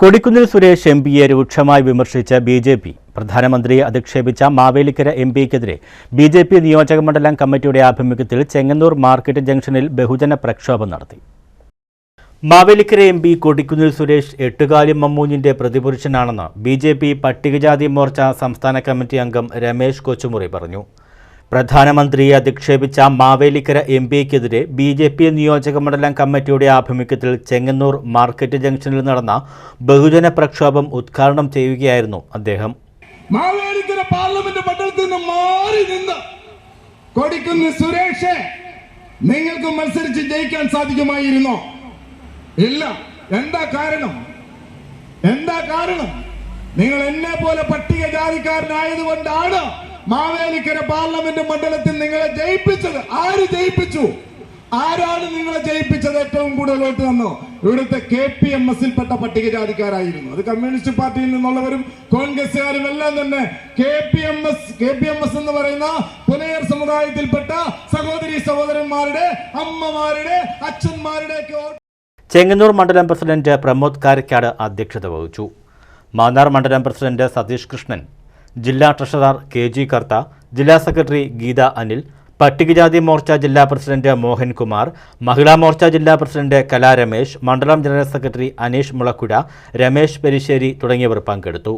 Kodikunnil Suresh M പിയെ രൂക്ഷമായി വിമർശിച്ച ബി ജെ പി. പ്രധാനമന്ത്രിയെ അധിക്ഷേപിച്ച മാവേലിക്കര എം പിക്കെതിരെ ബി ജെ പി നിയോജക മണ്ഡലം കമ്മിറ്റിയുടെ ആഭിമുഖ്യത്തിൽ ചെങ്ങന്നൂർ മാർക്കറ്റ് ജംഗ്ഷനിൽ ബഹുജന പ്രക്ഷോഭം നടത്തി. മാവേലിക്കര എം പി കൊടിക്കുന്നിൽ സുരേഷ് എട്ടുകാലി മമ്മൂഞ്ഞിന്റെ പ്രതിപുരുഷനാണെന്ന് ബി ജെ പി പട്ടികജാതി മോർച്ച സംസ്ഥാന കമ്മിറ്റി അംഗം രമേശ് കൊച്ചുമുറി പറഞ്ഞു. പ്രധാനമന്ത്രിയെ അധിക്ഷേപിച്ച മാവേലിക്കര എം പിക്കെതിരെ ബി ജെ പി നിയോജക മണ്ഡലം കമ്മിറ്റിയുടെ ആഭിമുഖ്യത്തിൽ ചെങ്ങന്നൂർ മാർക്കറ്റ് ജംഗ്ഷനിൽ നടന്ന ബഹുജന പ്രക്ഷോഭം ഉദ്ഘാടനം ചെയ്യുകയായിരുന്നു അദ്ദേഹം. മാവേലിക്കര പാർലമെന്റ് മണ്ഡലത്തിൽ നിന്ന് മാറി നിന്ന് കൊടിക്കുന്ന സുരേഷ് നിങ്ങൾക്ക് മത്സരിച്ച് ജയിക്കാൻ സാധിക്കുമായിരുന്നോ? ഇല്ല. എന്താ കാരണം? എന്താ കാരണം? നിങ്ങൾ എന്നെ പോലെ പട്ടികജാതിക്കാരനായതുകൊണ്ടാണ് മാവേലിക്കര പാർലമെന്റ് മണ്ഡലത്തിൽ നിങ്ങളെ ജയിപ്പിച്ചത്. ആര് ജയിപ്പിച്ചു? ആരാണ് നിങ്ങളെ ജയിപ്പിച്ചത്? ഏറ്റവും കൂടുതൽ വോട്ട് തന്നോ? ഇവിടുത്തെ കെ പി എം എസിൽപ്പെട്ട പട്ടികജാതിക്കാരായിരുന്നു. അത് കമ്മ്യൂണിസ്റ്റ് പാർട്ടിയിൽ നിന്നുള്ളവരും കോൺഗ്രസുകാരും എല്ലാം തന്നെ K P M S K P M S എന്ന് പറയുന്ന പുനയർ സമുദായത്തിൽപ്പെട്ട സഹോദരി സഹോദരന്മാരുടെ അമ്മമാരുടെ അച്ഛന്മാരുടെ ചെങ്ങന്നൂർ മണ്ഡലം പ്രസിഡന്റ് പ്രമോദ് കാരക്കാട് അധ്യക്ഷത വഹിച്ചു. മാന്നാർ മണ്ഡലം പ്രസിഡന്റ് സതീഷ് കൃഷ്ണൻ ജില്ലാ ട്രഷറർ കെ ജി കർത്ത ജില്ലാ സെക്രട്ടറി ഗീത അനിൽ പട്ടികജാതി മോർച്ച ജില്ലാ പ്രസിഡന്റ് മോഹൻകുമാർ മഹിളാ മോർച്ച ജില്ലാ പ്രസിഡന്റ് കലാ രമേശ് മണ്ഡലം ജനറൽ സെക്രട്ടറി അനീഷ് മുളക്കുട രമേശ് പെരിശ്ശേരി തുടങ്ങിയവർ പങ്കെടുത്തു.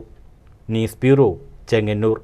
News bureau Chengannur.